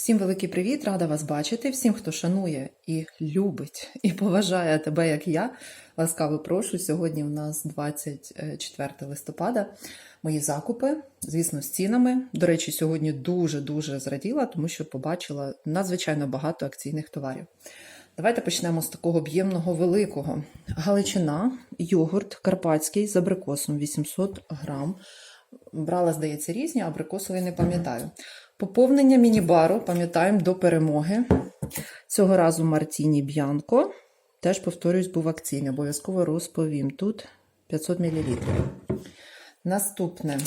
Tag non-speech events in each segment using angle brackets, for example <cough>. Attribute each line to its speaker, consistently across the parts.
Speaker 1: Всім великий привіт, рада вас бачити. Всім, хто шанує і любить і поважає тебе, як я. Ласкаво прошу. Сьогодні у нас 24 листопада. Мої закупи, звісно, з цінами. До речі, сьогодні дуже-дуже зраділа, тому що побачила надзвичайно багато акційних товарів. Давайте почнемо з такого об'ємного великого. Галичина, йогурт карпатський з абрикосом 800 грам. Брала, здається, різні, абрикосовий не пам'ятаю. Поповнення міні-бару, пам'ятаємо, до перемоги. Цього разу Мартіні Б'янко. Теж, повторюсь, був акційний. Обов'язково розповім. Тут 500 мл. Наступне.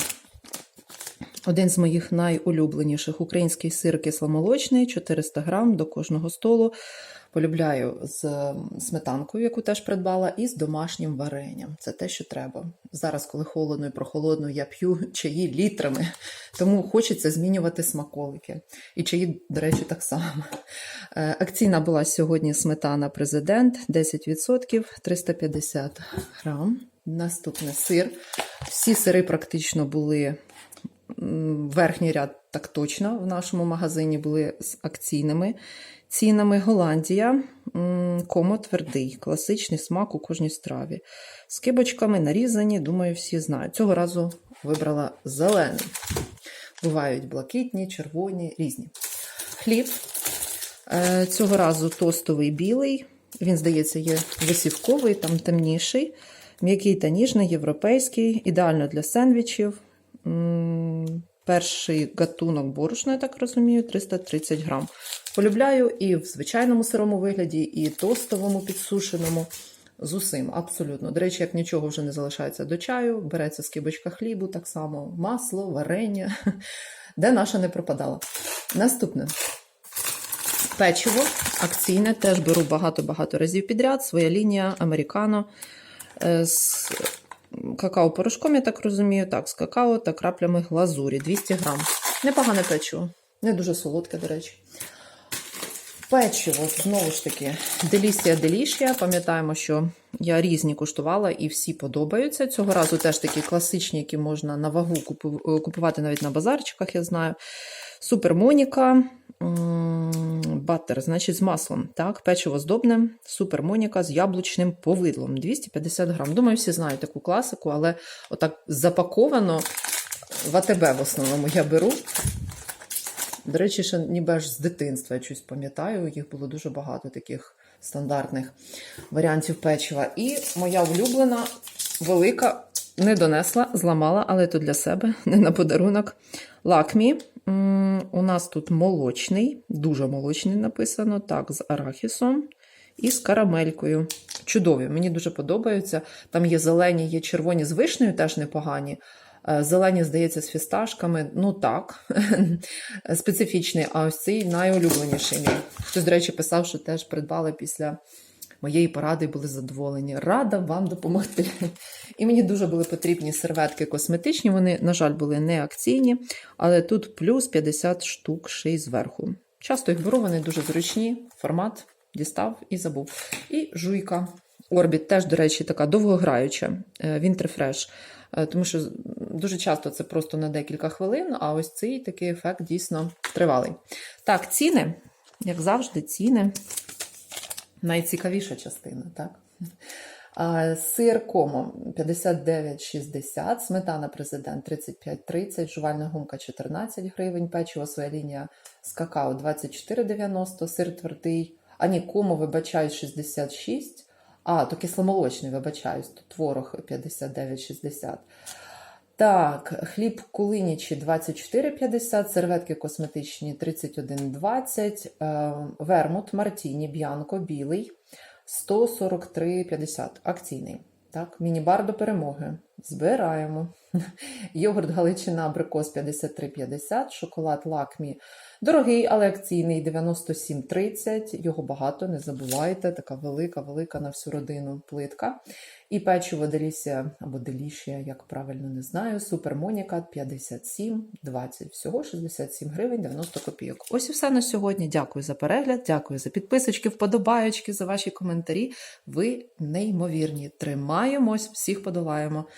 Speaker 1: Один з моїх найулюбленіших український сир кисломолочний, 400 грам до кожного столу. Полюбляю з сметанкою, яку теж придбала, і з домашнім варенням. Це те, що треба. Зараз, коли холодно і прохолодно, я п'ю чаї літрами, тому хочеться змінювати смаколики. І чаї, до речі, так само. Е, Акційна була сьогодні сметана президент 10%, 350 грам. Наступне сир. Всі сири практично були верхній ряд так точно в нашому магазині були з акційними цінами. Голландія, комо твердий, класичний смак у кожній страві. З кибочками нарізані, думаю, всі знають. Цього разу вибрала зелений. Бувають блакитні, червоні, різні. Хліб. Е, Цього разу тостовий білий. Він, здається, є висівковий, там темніший. М'який та ніжний, європейський, ідеально для сендвічів. Перший гатунок борошна, я так розумію, 330 грам. Полюбляю і в звичайному сирому вигляді, і тостовому підсушеному. З усім, абсолютно. До речі, як нічого вже не залишається до чаю, береться скибочка хлібу, так само масло, варення, <laughs> де наша не пропадала. Наступне. Печиво акційне, теж беру багато-багато разів підряд. Своя лінія американо з какао-порошком, я так розумію, так, з какао та краплями глазурі 200 грам. Непогане печиво, не дуже солодке, до речі. Печиво, знову ж таки, делісія делішія. Пам'ятаємо, що я різні куштувала і всі подобаються. Цього разу теж такі класичні, які можна на вагу купувати навіть на базарчиках, я знаю. Супер Моніка, баттер, значить, з маслом. Так, Печиво здобне, супер Моніка з яблучним повидлом. 250 грам. Думаю, всі знають таку класику, але отак запаковано в АТБ в основному я беру. До речі, ще ніби аж з дитинства я щось пам'ятаю, їх було дуже багато таких стандартних варіантів печива. І моя улюблена, велика, не донесла, зламала, але то для себе, <laughs> не на подарунок. Лакмі. У нас тут молочний, дуже молочний написано, так, з арахісом і з карамелькою. Чудові, мені дуже подобаються. Там є зелені, є червоні з вишнею, теж непогані. Зелені, здається, з фісташками. Ну так, <laughs> специфічний, а ось цей найулюбленіший мій. Хтось, до речі, писав, що теж придбали після моєї поради були задоволені. Рада вам допомогти. І мені дуже були потрібні серветки косметичні. Вони, на жаль, були не акційні, але тут плюс 50 штук ще й зверху. Часто їх беру, вони дуже зручні. Формат дістав і забув. І жуйка. Орбіт теж, до речі, така довгограюча, Вінтерфреш. Тому що дуже часто це просто на декілька хвилин, а ось цей такий ефект дійсно тривалий. Так, ціни, як завжди, ціни. Найцікавіша частина, так? Сир комо 59,60, сметана президент 35,30, жувальна гумка 14 гривень, печиво своя лінія з какао 24,90, сир твердий, а ні, комо вибачаю 66, а, то кисломолочний, вибачаюсь, то творог 59,60. Так, хліб кулинічі 24,50, серветки косметичні 31,20, вермут Мартіні, Б'янко, білий 143,50, акційний. Так, Міні-бар до перемоги. Збираємо. <laughs> Йогурт Галичина, абрикос 53,50, шоколад лакмі дорогий, але акційний 97,30. Його багато, не забувайте. Така велика, велика на всю родину плитка. І печиво Делісія або Делішія, як правильно не знаю. Супер Моніка 57,20. Всього 67 гривень 90 копійок. Ось і все на сьогодні. Дякую за перегляд, дякую за підписочки, вподобаючки, за ваші коментарі. Ви неймовірні. Тримаємось, всіх подолаємо.